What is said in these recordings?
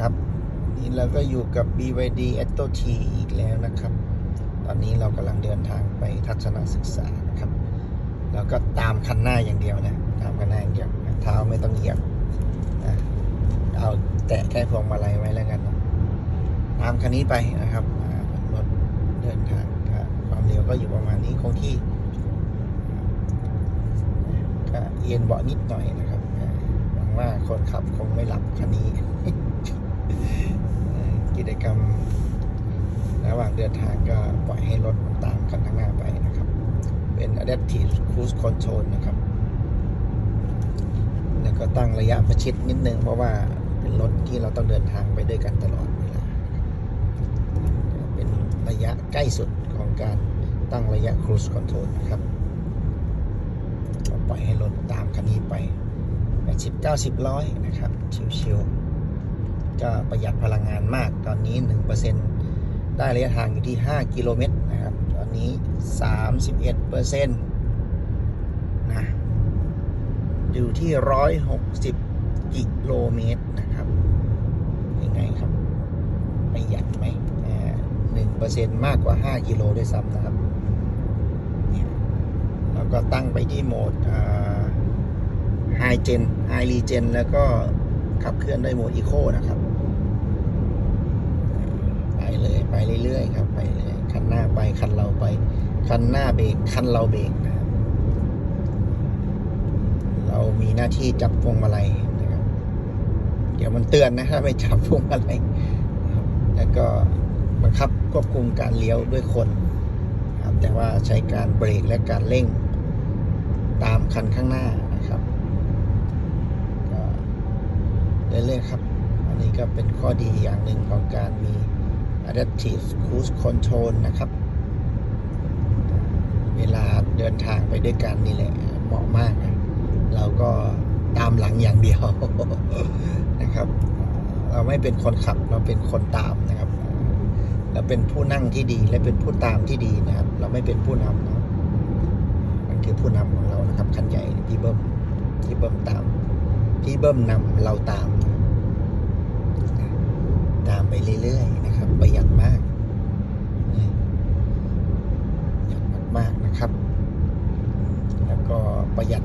ครับนี่เราก็อยู่กับ BYD a t o T อีกแล้วนะครับ ตอนนี้เรากำลังเดินทางไปทัศนศึกษานะครับ แล้วก็ตามคันหน้าอย่างเดียวนะตามคันหน้าอย่างเดียวเท้าไม่ต้องเหยียบนะเอาแตะแค่พวงมาลัยไว้แล้วกันนะตามคันนี้ไปนะครับรถเดินทางความเร็วก็อยู่ประมาณนี้คงที่ก็เอียนเบาะนิดหน่อยนะครับหวังว่าคนขับคงไม่หลับคันนี้ เอ่อกิจกรรม ระหว่าง เดินทางก็ปล่อยให้รถตามกันข้างหน้าไปนะครับ เป็น adaptive cruise control นะครับ แล้วก็ตั้งระยะประชิดนิดนึง เพราะว่าเป็นรถที่เราต้องเดินทางไปด้วยกันตลอดเวลาเป็นระยะใกล้สุดของการตั้งระยะ cruise control นะครับก็ปล่อยให้รถตามคันนี้ไป80 90ร้อยนะครับ ชิวๆก็ประหยัดพลังงานมากตอนนี้ 1% ได้ระยะทางอยู่ที่ 5 กิโลเมตรนะครับ ตอนนี้ 31เปอร์เซ็นต์นะอยู่ที่ 160 กิโลเมตรนะครับ ยังไงครับประหยัดไหมหนึ่งเปอร์เซ็นต์มากกว่า 5 กิโลด้วยซ้ำนะครับแล้วก็ตั้งไปที่โหมดไฮเจนไฮรีเจนแล้วก็ขับเคลื่อนด้วยโหมดอีโคนะครับ เลยไปเรื่อยๆครับไปเรื่อยคันหน้าไปคันเราไป คันหน้าเบรกคันเราเบรกนะครับเรามีหน้าที่จับพวงมาลัยนะครับ เดี๋ยวมันเตือนนะถ้าไม่จับพวงมาลัยแล้วก็บังคับควบคุมการเลี้ยวด้วยคนครับแต่ว่าใช้การเบรกและการเร่งตามคันข้างหน้านะครับก็เรื่อยๆครับ อันนี้ก็เป็นข้อดีอย่างหนึ่งของการมี adaptive cruise control นะครับ เวลาเดินทางไปด้วยกันนี่แหละเหมาะมากนะเราก็ตามหลังอย่างเดียวนะครับ เราไม่เป็นคนขับเราเป็นคนตามนะครับ เราเป็นผู้นั่งที่ดีและเป็นผู้ตามที่ดีนะครับ เราไม่เป็นผู้นำนะมันคือผู้นำของเรานะครับคันใหญ่พี่เบิ้มพี่เบิ้มตามพี่เบิ้มนำเราตาม ตามไปเรื่อยๆนะ ประหยัดมากประหยัดมากๆนะครับ แล้วก็ประหยัด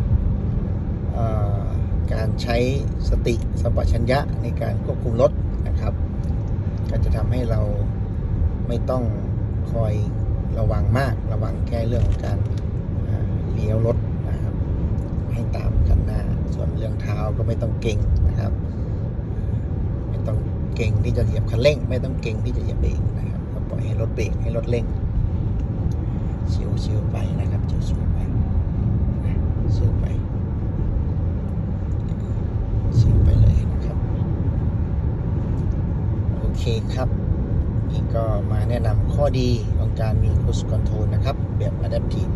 การใช้สติสัมปชัญญะในการควบคุมรถนะครับ ก็จะทำให้เราไม่ต้องคอยระวังมากระวังแค่เรื่องของการเลี้ยวรถนะครับ ให้ตามกันหน้าส่วนเรื่องเท้าก็ไม่ต้องเก่งนะครับ เก่งที่จะเหยียบคันเร่ง ไม่ต้องเก่งที่จะเหยียบเบรกนะครับก็ปล่อยให้รถเบรกให้รถเร่งชิวๆไปนะครับชิวๆไปชิวไปชิวไปเลยนะครับโอเคครับนี่ก็มาแนะนำข้อดีของการมี Cruise Control นะครับ แบบ Adaptive